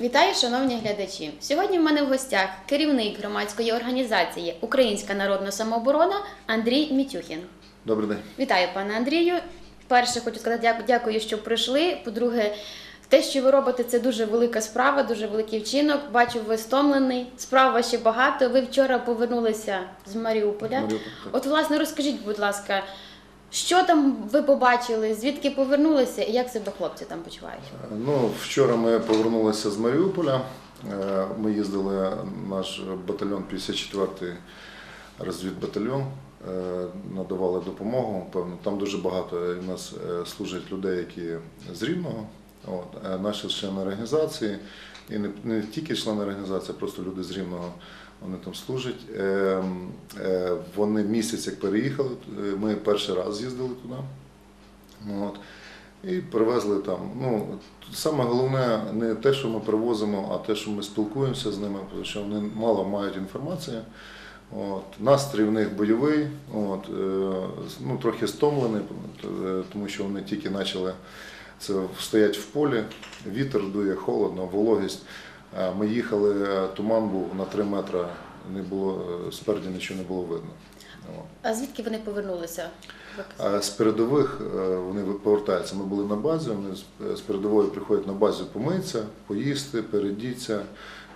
Вітаю, шановні глядачі! Сьогодні в мене в гостях керівник громадської організації Українська народна самооборона Андрій Мітюхін. Добрий день. Вітаю, пане Андрію. Перше, хочу сказати дякую, що прийшли. По-друге, те, що ви робите, це дуже велика справа, дуже великий вчинок. Бачу, ви стомлений. Справ ще багато. Ви вчора повернулися з Маріуполя. Маріуполь. От, власне, розкажіть, будь ласка, що там ви побачили, звідки повернулися і як себе хлопці там почувають? Ну, вчора ми повернулися з Маріуполя. Е, Ми їздили наш батальйон 54-й розвідбатальйон, е, надавали допомогу. Певно, там дуже багато у нас е, служать людей, які з Рівного. От, е, наші члени організації, і не, не тільки члени організації, а просто люди з Рівного. Вони там служать. Е, е, Вони місяць як переїхали. е, Ми перший раз їздили туди. От. І привезли там. Ну, саме головне не те, що ми привозимо, а те, що ми спілкуємося з ними, тому що вони мало мають інформації. От. Настрій в них бойовий, от, е, ну, трохи стомлений, тому що вони тільки почали це стоять в полі, вітер дує, холодно, вологість. Е, Ми їхали, е, туман був на 3 метри, не було, е, спереді нічого не було видно. А звідки вони повернулися? З передових вони повертаються. Ми були на базі, вони з- передової приходять на базу помитися, поїсти, передіться,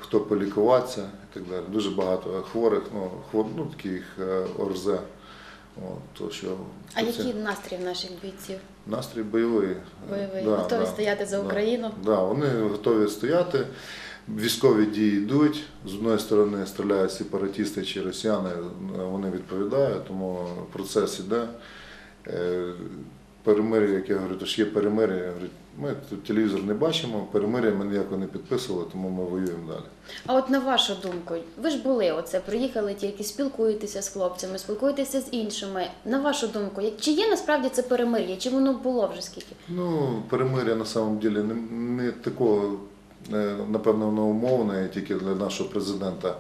хто полікуватися і так далі. Дуже багато хворих, ну, хвор, ну таких ОРЗ. От, то, що А який настрій в наших бійців? Настрій бойовий. Бойовий. Готові стояти за Україну? Да, вони готові стояти. Військові дії йдуть. З одної сторони стріляють сепаратісти чи росіяни, вони відповідають, тому процес іде. Е, Перемир'я, як я говорю, то ж є перемир'я. Я говорю, ми тут телевізор не бачимо, перемир'я ми ніяко не підписували, тому ми воюємо далі. А от на вашу думку, ви ж були оце, приїхали тільки, спілкуєтеся з хлопцями, спілкуєтеся з іншими. На вашу думку, чи є насправді це перемир'я? Чи воно було вже скільки? Ну, перемир'я на самом деле не, не такого, напевно, воно умовне тільки для нашого президента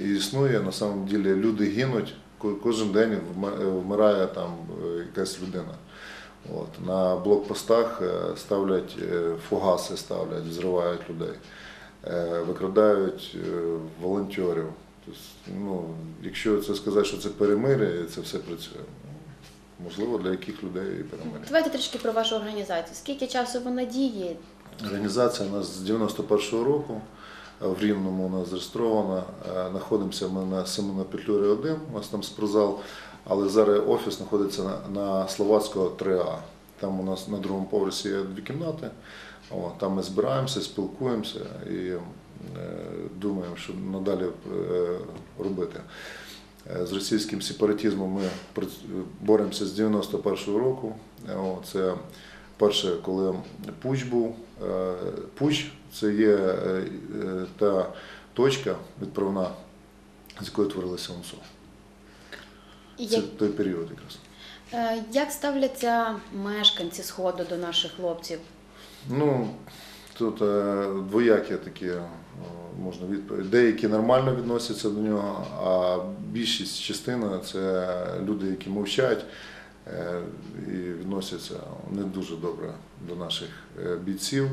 існує. На самом деле люди гинуть, кожен день е, вмирає там е, якась людина. От, на блокпостах е, ставлять е, фугаси, ставлять, взривають людей, е, викрадають е, волонтерів. Тобто, ну, якщо це сказати, що це перемир'я, це все працює. ну, Можливо, для яких людей перемир'я. Давайте трішки про вашу організацію. Скільки часу вона діє? Організація у нас з 91-го року е, в Рівному у нас зареєстрована. Е, Знаходимося ми на Семена Петлюри 1, у нас там спортзал, але зараз офіс знаходиться на, Словацького 3А. Там у нас на другому поверсі є дві кімнати. Там ми збираємося, спілкуємося і е, думаємо, що надалі е, робити. Е, З російським сепаратизмом ми боремося з 91-го року. Е, Це перше, коли пуч був. Е, Пуч це є е, е, та точка відправна, з якої творилося УНСО. Це як, той період якраз. як ставляться мешканці сходу до наших хлопців? Ну, тут двоякі такі можна відповіді. Деякі нормально відносяться до нього, а більшість частина це люди, які мовчать і відносяться не дуже добре до наших е, бійців.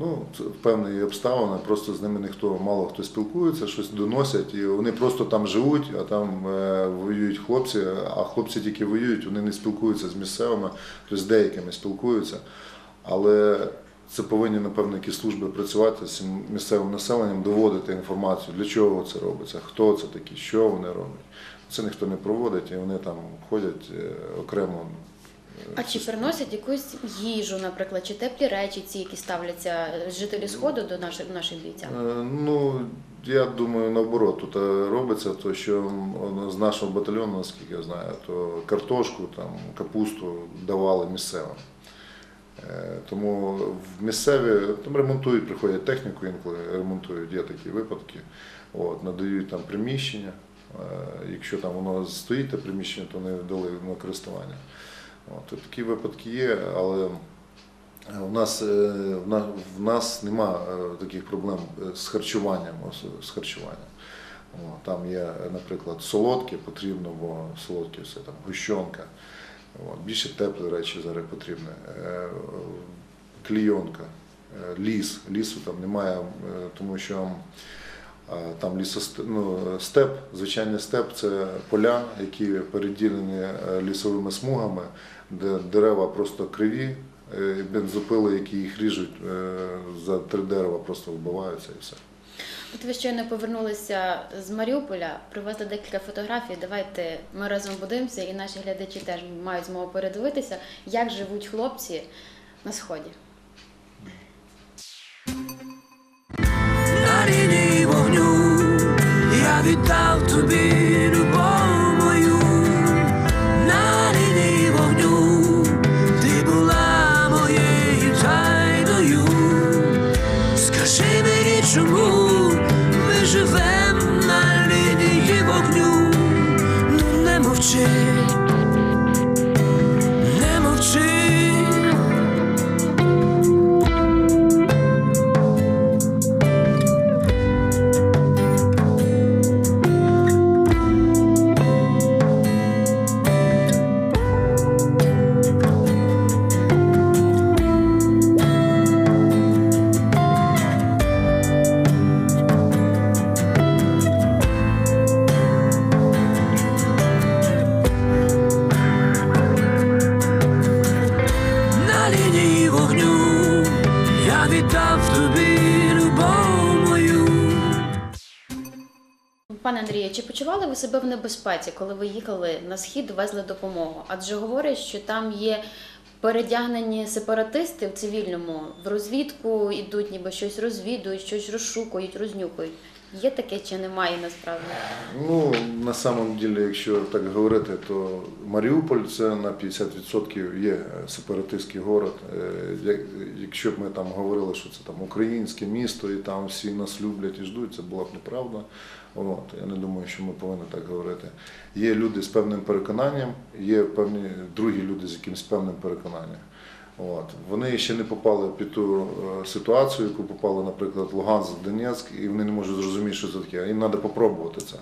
Ну, певні обставини, просто з ними ніхто мало хто спілкується, щось доносять, і вони просто там живуть, а там е, воюють хлопці, а хлопці тільки воюють, вони не спілкуються з місцевими, тобто з деякими спілкуються. Але це повинні, напевно, якісь служби працювати з цим місцевим населенням, доводити інформацію, для чого це робиться, хто це такі, що вони роблять. Це ніхто не проводить, і вони там ходять е, окремо. е, А чи приносять якусь їжу, наприклад, чи теплі речі, ці, які ставляться жителі сходу до наших наших бійцям? Е, Ну, я думаю, наоборот, тут робиться то, що з нашого батальйону, наскільки я знаю, то картошку, там, капусту давали місцевим. Тому в місцеві там ремонтують, приходять техніку, інколи ремонтують, є такі випадки. От, надають там приміщення. Е, Якщо там воно стоїть, те приміщення, то не дали на користування. От, такі випадки є, але у нас, е, в на- в нас нема е, таких проблем е, з харчуванням. З харчуванням. Там є, наприклад, солодке потрібно, бо солодке все там гущонка. Більше теплі речі зараз потрібні. Е, Клійонка. е, ліс. Лісу там немає, е, тому що е, там лісост... ну, степ, звичайний степ це поля, які переділені е, лісовими смугами, де дерева просто криві, е, бензопили, які їх ріжуть е, за три дерева, просто вбиваються і все. От ви щойно повернулися з Маріуполя, привезли декілька фотографій. Давайте ми разом будемося, і наші глядачі теж мають змогу передивитися, як живуть хлопці на сході. Віддав тобі ви себе в небезпеці, коли ви їхали на схід, везли допомогу? Адже говорять, що там є передягнені сепаратисти в цивільному, в розвідку йдуть, ніби щось розвідують, щось розшукують, рознюхують. Є таке чи немає насправді? Ну, на самом деле, якщо так говорити, то Маріуполь це на 50% є сепаратистський город. Е, як- Якщо б ми там говорили, що це там українське місто і там всі нас люблять і ждуть, це була б неправда. От, я не думаю, що ми повинні так говорити. Є люди з певним переконанням, є певні другі люди з якимось певним переконанням. От. Вони ще не попали під ту е, ситуацію, яку попали, наприклад, Луганськ, Донецьк, і вони не можуть зрозуміти, що це таке. Їм треба попробувати це.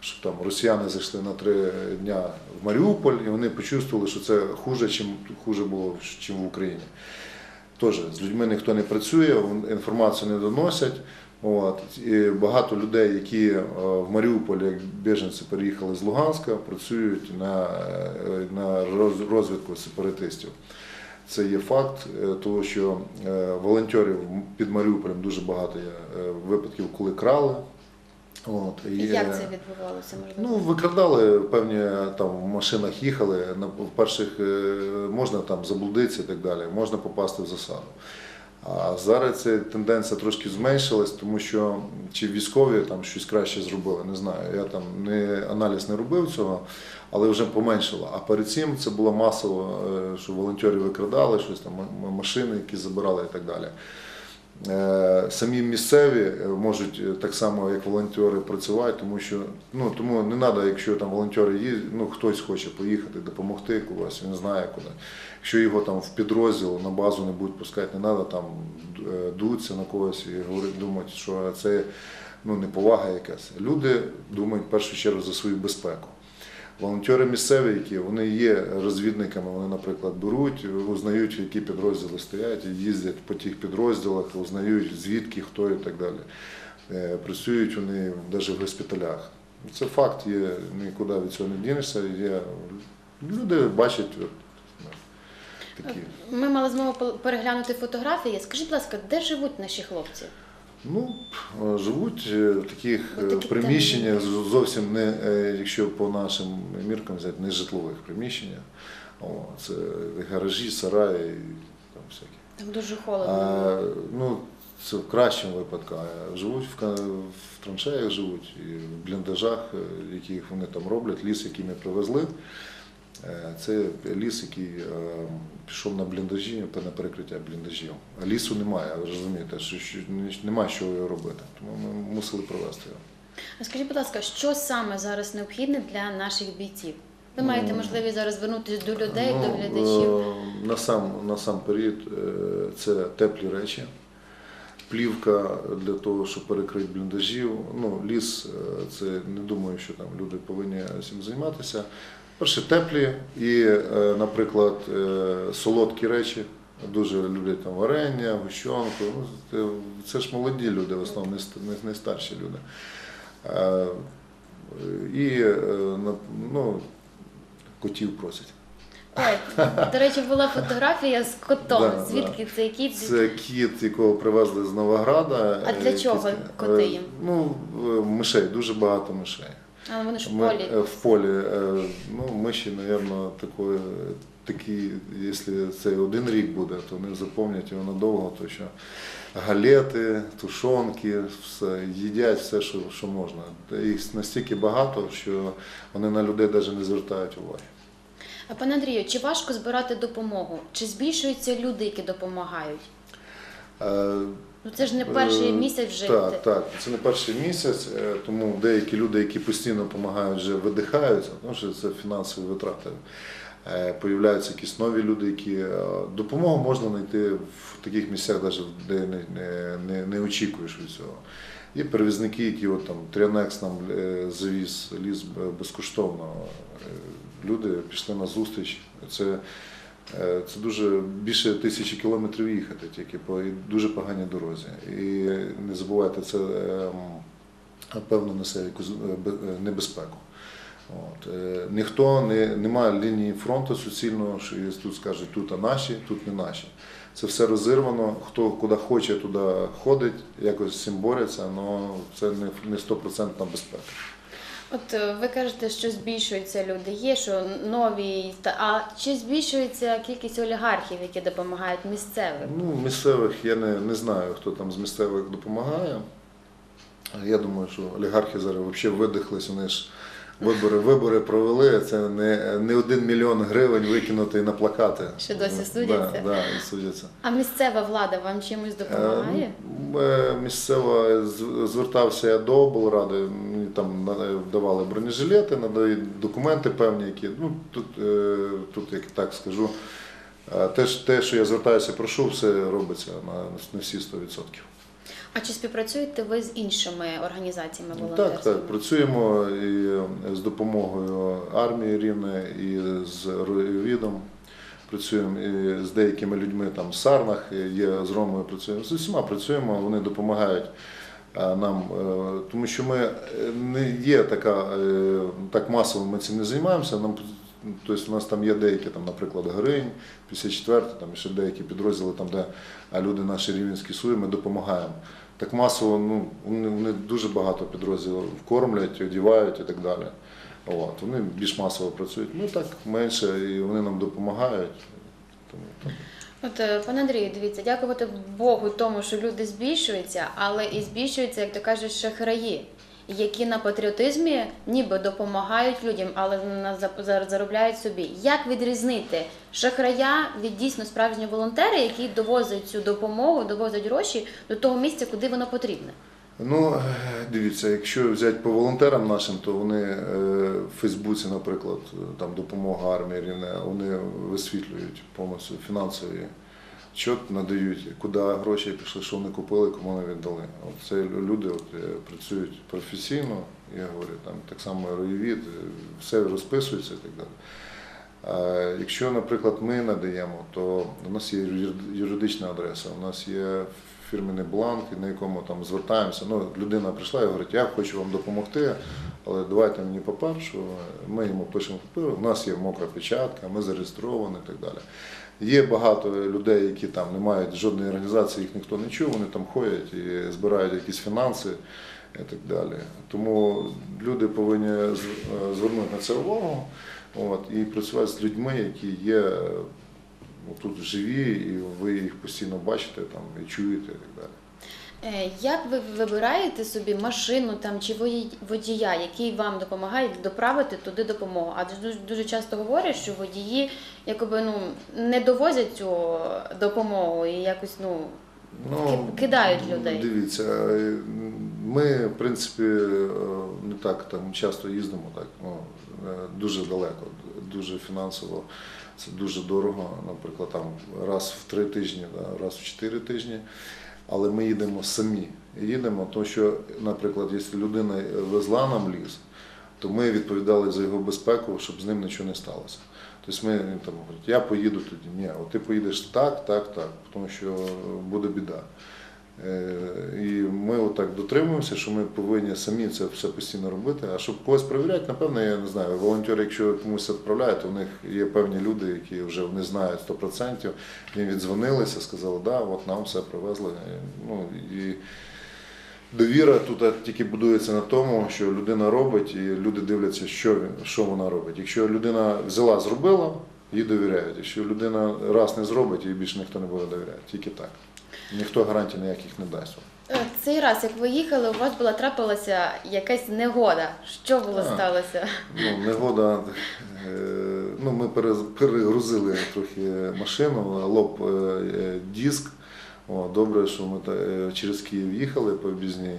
Щоб там росіяни зайшли на три дня в Маріуполь, і вони почувствували, що це хуже, чим хуже було, чим в Україні. Теж з людьми ніхто не працює, інформацію не доносять. От. І багато людей, які е, в Маріуполі, як біженці переїхали з Луганська, працюють на, е, на розвідку сепаратистів. Це є факт, тому того, що е, волонтерів під Маріуполем дуже багато є е, випадків, коли крали. От, і, І як е, це відбувалося? Можливо? Ну, викрадали, певні там в машинах їхали. На в перших е, можна там заблудитися і так далі, можна попасти в засаду. А зараз ця тенденція трошки зменшилась, тому що чи військові там щось краще зробили, не знаю. Я там не аналіз не робив цього, але вже поменшило. А перед цим це було масово, е, що волонтери викрадали щось там, машини, які забирали і так далі. Е, Самі місцеві е, можуть е, так само, як волонтери, працювати, тому що ну тому не треба, якщо там волонтери є, ну хтось хоче поїхати, допомогти когось, він знає куди. Якщо його там в підрозділ на базу не будуть пускати, не треба там дуться на когось і говорити, думати, що це ну неповага якась. Люди думають в першу чергу за свою безпеку. Волонтери місцеві, які вони є розвідниками, вони, наприклад, беруть, узнають, які підрозділи стоять, їздять по тих підрозділах, узнають звідки, хто і так далі. Е, Працюють вони навіть в госпіталях. Це факт, є, нікуди від цього не дінешся. Є, люди бачать ну, такі. Ми мали змогу переглянути фотографії. Скажіть, будь ласка, де живуть наші хлопці? Ну, е, живуть е, в таких е, приміщеннях, зовсім не, якщо по нашим міркам взяти, не житлових приміщеннях. О, це гаражі, сараї, і там всякі. Там дуже холодно. А, ну, це в кращому випадку. А живуть в, в траншеях, живуть і в бліндажах, яких вони там роблять, ліс, який ми привезли. Е, Це ліс, який е, пішов на бліндажі, та на перекриття бліндажів. А лісу немає, розумієте, що, що немає що його робити. Тому ми мусили провести його. А скажіть, будь ласка, що саме зараз необхідне для наших бійців? Ви маєте можливість зараз звернутися до людей, до глядачів. е, Насам, насамперед, е, це теплі речі. Плівка для того, щоб перекрити бліндажів. Ну, ліс, це не думаю, що там люди повинні цим займатися. Перше, теплі і, е, наприклад, е, солодкі речі, дуже люблять там варення, гущонку. Ну, це, це ж молоді люди, в основному не, старші люди. Е, І ну, котів просять. Ой, до речі, була фотографія з котом. Да, Звідки це кіт? Це кіт, якого привезли з Новограда. А для чого коти їм? Ну, мишей, дуже багато мишей. А вони ж в Ми, полі. е, в полі. е, Ну, миші, мабуть, такої, такі, якщо це один рік буде, то вони запомнять його надовго, то що галети, тушонки, все, їдять все, що, що можна. Їх настільки багато, що вони на людей навіть не звертають уваги. А пане Андрію, чи важко збирати допомогу? Чи збільшуються люди, які допомагають? Ну це ж не перший Е, місяць вже. Так, так, це не перший місяць, е, тому деякі люди, які постійно допомагають, вже видихаються, тому що це фінансові витрати. Е, Появляються якісь нові люди, які допомогу можна знайти в таких місцях, навіть де не, не, не, не очікуєш від цього. Є перевізники, які от там Тріанекс нам завіз ліс безкоштовно. Люди пішли на зустріч. Це Це дуже більше тисячі кілометрів їхати тільки по дуже поганій дорозі. І не забувайте, це ем, певно несе якусь е, е, небезпеку. От. е, Ніхто не немає лінії фронту суцільного, що тут скажуть, тут а наші, тут не наші. Це все розірвано. Хто куди хоче, туди ходить, якось з цим бореться, але це не- не стопроцентна безпека. От е, ви кажете, що збільшуються люди. Є що нові, а чи збільшується кількість олігархів, які допомагають місцевим? Ну, місцевих я не, не знаю, хто там з місцевих допомагає. Я думаю, що олігархи зараз взагалі видихлись, вони ж вибори, вибори провели. Це не, не один мільйон гривень викинутий на плакати. Що досі судяться? Да, і судяться. А місцева влада вам чимось допомагає? Е, е, звертався я до облради, мені там давали бронежилети, надають документи певні, які ну тут, е, тут як так скажу. Те, те, що я звертаюся, прошу, все робиться на, на всі 100%. А чи співпрацюєте ви з іншими організаціями Так, волонтерськими? так, працюємо і з допомогою армії рівне, і з Роєвідом. Працюємо і з деякими людьми там в Сарнах, є з Ромою працюємо. З усіма працюємо, вони допомагають е, нам, е, тому що ми е, не є така, е, так масово ми цим не займаємося. Нам Тобто у нас там є деякі, там, наприклад, Гринь, 54, там ще деякі підрозділи, там, де люди наші рівненські суї, ми допомагаємо. Так масово, ну, вони, дуже багато підрозділів кормлять, одівають і так далі. От, вони більш масово працюють. Ми так менше, і вони нам допомагають. Тому, так. От, е, пане Андрію, дивіться, дякувати Богу тому, що люди збільшуються, але і збільшуються, як то кажуть, шахраї, які на патріотизмі ніби допомагають людям, але заробляють собі. Як відрізнити шахрая від дійсно справжнього волонтера, який довозить цю допомогу, довозить гроші до того місця, куди воно потрібне? Ну, дивіться, якщо взяти по волонтерам нашим, то вони е, в Фейсбуці, наприклад, там допомога армії рівне, вони висвітлюють повністю фінансові чот, надають, куди гроші пішли, що вони купили, кому вони віддали. Це люди от, е, працюють професійно, я говорю, там так само роєвід, е, все розписується і так далі. А Якщо, наприклад, ми надаємо, то у нас є юридична адреса, у нас є фірменний бланк, на якому там звертаємося. Ну, людина прийшла і говорить, я хочу вам допомогти, але давайте мені папер, що ми йому пишемо папір, у нас є мокра печатка, ми зареєстровані і так далі. Є багато людей, які там не мають жодної організації, їх ніхто не чув, вони там ходять і збирають якісь фінанси і так далі. Тому люди повинні е, звернути на це увагу от, і працювати з людьми, які є тут живі, і ви їх постійно бачите там, і чуєте і так далі. Е, Як ви вибираєте собі машину там чи водія, який вам допомагає доправити туди допомогу? Адже дуже часто говорять, що водії якоби ну не довозять цю допомогу і якось ну Ки- кидають людей. Дивіться, е, ми, в принципі, е, не так там часто їздимо, так, ну, е, дуже далеко, дуже фінансово. Це дуже дорого, наприклад, там раз в три тижні, раз в чотири тижні. Але ми їдемо самі. Їдемо, тому що, наприклад, якщо людина везла нам ліс, то ми відповідали за його безпеку, щоб з ним нічого не сталося. Тобто ми там говорить, я поїду тоді. Ні, от ти поїдеш так, так, так, тому що буде біда. Е, І ми отак дотримуємося, що ми повинні самі це все постійно робити. А щоб когось перевіряти, напевно, я не знаю. Волонтери, якщо комусь відправляють, то в них є певні люди, які вже вони знають 100%. Їм віддзвонилися, сказали, да, от нам все привезли. Е, Ну, і довіра тут тільки будується на тому, що людина робить, і люди дивляться, що, він, що вона робить. Якщо людина взяла, зробила, їй довіряють. Якщо людина раз не зробить, їй більше ніхто не буде довіряти. Тільки так. Ніхто гарантій ніяких не дасть. Е, Цей раз, як ви їхали, у вас була трапилася якась негода. Що було А. сталося? Ну, негода. е, Ну, ми перегрузили трохи машину, лоб е, диск. Добре, що ми е, через Київ їхали по об'їзній.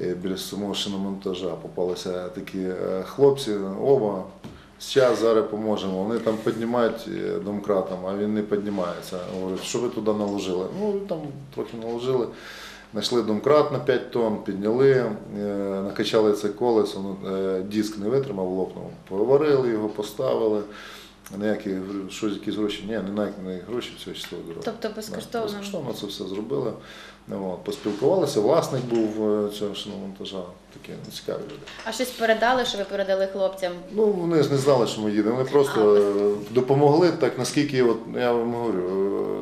е, Біля самого шиномонтажа попалися такі е, хлопці, оба. Зараз зараз поможемо. Вони там піднімають домкратом, а він не піднімається. Говорить, що ви туди наложили? Ну, там трохи наложили. Знайшли домкрат на 5 тонн, підняли, накачали це колесо, ну, диск не витримав, лопнув. Поварили його, поставили. Ніякі щось, якісь гроші, ні, не на не гроші, все щасливо дорога. Тобто безкоштовно? Да, безкоштовно це все зробили. Ну, от, поспілкувалися, власник був е, цього шиномонтажа, такі ну, цікаві люди. А щось передали, що ви передали хлопцям? Ну, вони ж не знали, що ми їдемо. Вони просто е, допомогли так, наскільки от, я вам говорю,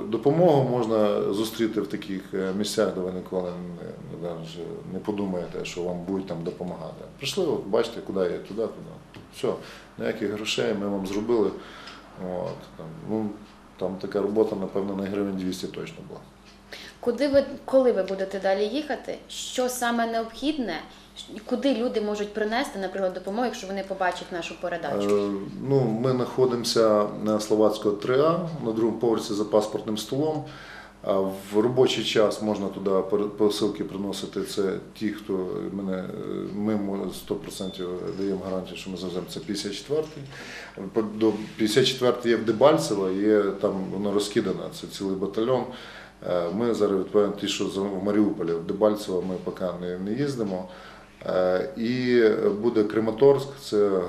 е, допомогу можна зустріти в таких місцях, де ви ніколи не, не подумаєте, що вам будуть там допомагати. Прийшли, от, бачите, куди я, туди, туди. Все, ніяких грошей ми вам зробили. От, там, ну, там така робота, напевно, на гривень 200 точно була. Куди ви, коли ви будете далі їхати? Що саме необхідне? Куди люди можуть принести, наприклад, допомогу, якщо вони побачать нашу передачу? Е, Ну, ми знаходимося на Словацького 3А, на другому поверсі за паспортним столом. В робочий час можна туди посилки приносити. Це ті, хто мене е, ми 100% даємо гарантію, що ми завеземо. Це 54-й. До 54-й є в Дебальцево, є там воно розкидано, це цілий батальйон. Е, Ми зараз відповідаємо ті, що в Маріуполі, в Дебальцево ми поки не, їздимо. Е, І буде Краматорськ, це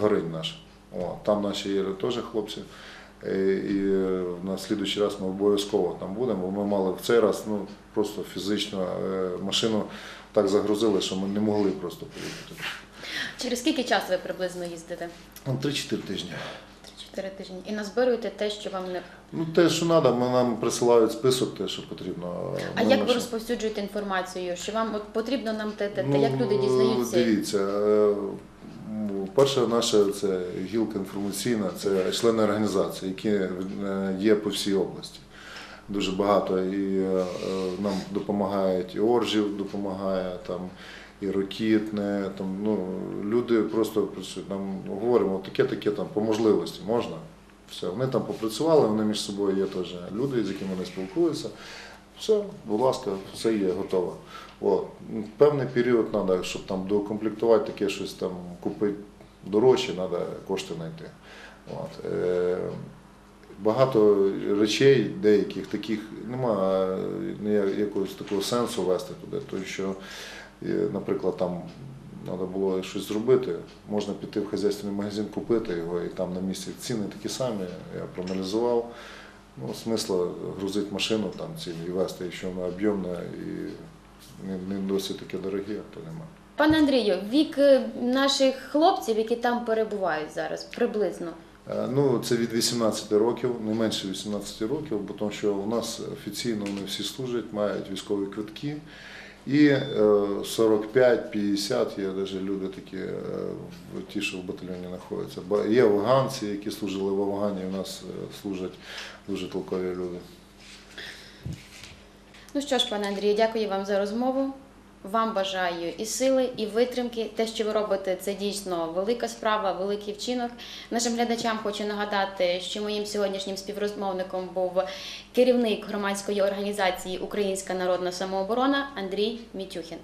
Горинь наш. О, там наші є теж хлопці. Е, І на слідуючий раз ми обов'язково там будемо. бо Ми мали в цей раз ну, просто фізично е, машину так загрузили, що ми не могли просто поїхати. Через скільки часу ви приблизно їздите? Ну, 3-4 тижні. 3-4 тижні. І назбируєте те, що вам не. Ну, те, що треба, ми нам присилають список, те, що потрібно. А Ми як ви розповсюджуєте інформацію? Що вам от потрібно нам те, те, те? Ну, як люди дізнаються? Дивіться, е, перша наша це гілка інформаційна, це члени організації, які е, є по всій області. Дуже багато і е, нам допомагають, і Оржів допомагає, там, і Рокітне. Там, ну, люди просто працюють, нам говоримо, таке, таке там по можливості можна. Все, вони там попрацювали, вони між собою є теж люди, з якими вони спілкуються. Все, будь ласка, все є, готово. От. Ну, Певний період треба, щоб там доукомплектувати таке щось там купити дорожче, треба кошти знайти. От. Е, багато речей, деяких таких немає якогось такого сенсу вести туди, тому що, е, наприклад, там треба було щось зробити, можна піти в хазяйственний магазин, купити його, і там на місці ціни такі самі, я проаналізував. Ну, смисла грузити машину там ці і вести, якщо вона об'ємна і не, досить таке дороге, то нема. Пане Андрію, вік е, наших хлопців, які там перебувають зараз, приблизно. Е, Ну, це від 18 років, не менше 18 років, бо тому що у нас офіційно вони всі служать, мають військові квитки. І е, 45-50 є навіть люди такі, е, ті, що в батальйоні знаходяться. Ба- Є афганці, які служили в Афгані, у нас служать дуже толкові люди. Ну що ж, пане Андрію, дякую вам за розмову. Вам бажаю і сили, і витримки. Те, що ви робите, це дійсно велика справа, великий вчинок. Нашим глядачам хочу нагадати, що моїм сьогоднішнім співрозмовником був керівник громадської організації Українська народна самооборона Андрій Мітюхін.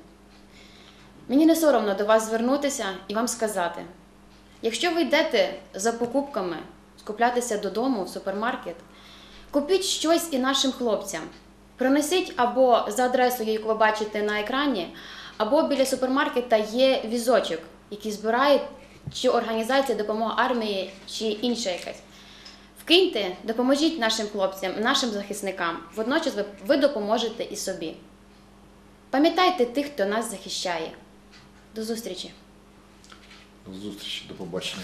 Мені не соромно до вас звернутися і вам сказати: якщо ви йдете за покупками, скуплятися додому в супермаркет, купіть щось і нашим хлопцям. Принесіть або за адресою, яку ви бачите на екрані, або біля супермаркета є візочок, які збирають чи організація допомога армії, чи інша якась. Вкиньте, допоможіть нашим хлопцям, нашим захисникам. Водночас ви, ви допоможете і собі. Пам'ятайте тих, хто нас захищає. До зустрічі! До зустрічі, до побачення.